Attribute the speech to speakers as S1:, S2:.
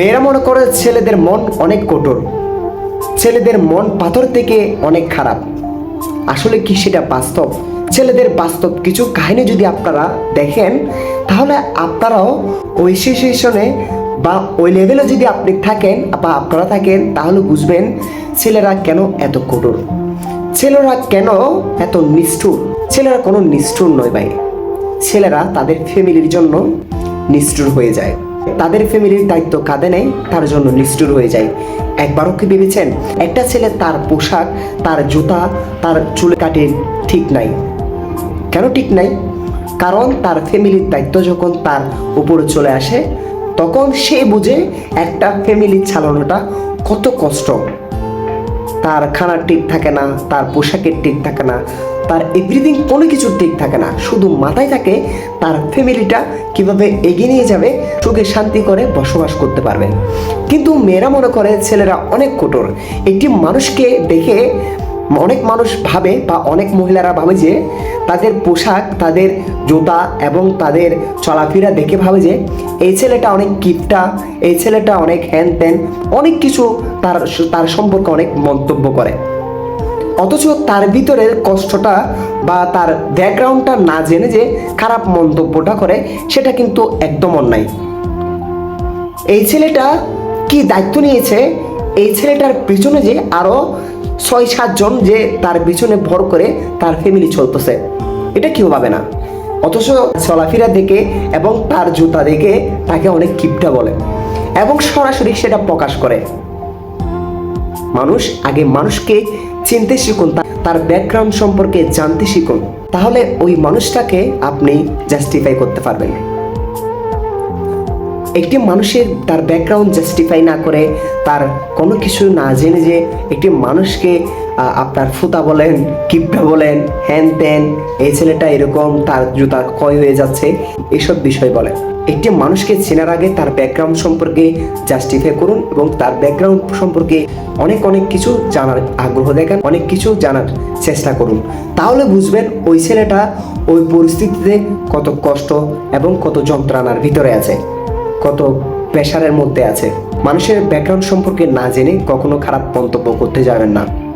S1: মেয়েরা মনে করে ছেলেদের মন অনেক কঠোর। ছেলেদের মন পাথর থেকে অনেক খারাপ। আসলে কি সেটা বাস্তব? ছেলেদের বাস্তব কিছু কাহিনী যদি আপনারা দেখেন, তাহলে আপনারাও ওই সিচুয়েশনে বা ওই লেভেলে যদি আপনি থাকেন বা আপনারা থাকেন, তাহলে বুঝবেন ছেলেরা কেন এত কঠোর? ছেলেরা কেন এত নিষ্ঠুর? ছেলেরা কোনো নিষ্ঠুর নয় ভাই। ছেলেরা তাদের ফ্যামিলির জন্য নিষ্ঠুর হয়ে যায়। তাদের ফ্যামিলির দায়িত্ব কাঁধে নেয়, তার জন্য নিষ্ঠুর হয়ে যায়। একবারও কি ভেবেছেন? একটা ছেলে তার পোশাক, তার জুতা, তার চুল কাটে ঠিক নাই। কেন ঠিক নাই? কারণ তার ফ্যামিলির দায়িত্ব যখন তার উপরে চলে আসে, তখন সে বুঝে একটা ফ্যামিলি চালানোটা কত কষ্ট। তার খানার ঠিক থাকে না, তার পোশাকের ঠিক থাকে না তার এভরিথিং কোনো কিছু ঠিক থাকে না। শুধু মাথায় থাকে, তার ফ্যামিলিটা কীভাবে এগিয়ে নিয়ে যাবে, সুখে শান্তি করে বসবাস করতে পারবেন কিন্তু মেয়েরা মনে করে ছেলেরা অনেক কঠোর। একটি মানুষকে দেখে অনেক মানুষ ভাবে বা অনেক মহিলারা ভাবে যে তাদের পোশাক, তাদের জুতা এবং তাদের চলাফেরা দেখে ভাবে যে এই ছেলেটা অনেক কিপটা, এই ছেলেটা অনেক হ্যান ত্যান, অনেক কিছু তার তার সম্পর্কে অনেক মন্তব্য করে। অথচ তার ভিতরের কষ্টটা বা তার ব্যাকগ্রাউন্ডটা না জেনে যে খারাপ মন্তব্যটা করে, সেটা কিন্তু একদম অন্যায়। এই ছেলেটা কি দায়িত্ব নিয়েছে? এই ছেলেটার পিছনে যে আরও ছয় সাতজন যে তার পিছনে ভর করে তার ফ্যামিলি চলতেছে, এটা কেউ ভাবে না। অথচ চলাফেরা দেখে এবং তার জুতা দেখে তাকে অনেক কিপটা বলে এবং সরাসরি সেটা প্রকাশ করে। মানুষ আগে মানুষকে চিনতে শিখুন তার ব্যাকগ্রাউন্ড সম্পর্কে জানতে শিখুন। তাহলে ওই মানুষটাকে আপনি জাস্টিফাই করতে পারবেন। একটি মানুষের তার ব্যাকগ্রাউন্ড জাস্টিফাই না করে তার কোনো কিছু না জেনে যে একটি মানুষকে আপনার ফুতা বলেন, কিপটা বলেন, হ্যান ত্যান, এই ছেলেটা এরকম, তার জুতা ক্ষয় হয়ে যাচ্ছে, এসব বিষয় বলে। একটি মানুষকে চেনার আগে তার ব্যাকগ্রাউন্ড সম্পর্কে জাস্টিফাই করুন এবং তার ব্যাকগ্রাউন্ড সম্পর্কে অনেক অনেক কিছু জানার আগ্রহ দেখান, অনেক কিছু জানার চেষ্টা করুন। তাহলে বুঝবেন ওই ছেলেটা ওই পরিস্থিতিতে কত কষ্ট এবং কত যন্ত্রণার ভিতরে আছে। কত প্রেশারের মধ্যে আছে। মানুষের ব্যাকগ্রাউন্ড সম্পর্কে না জেনে কখনো খারাপ মন্তব্য করতে যাবেন না।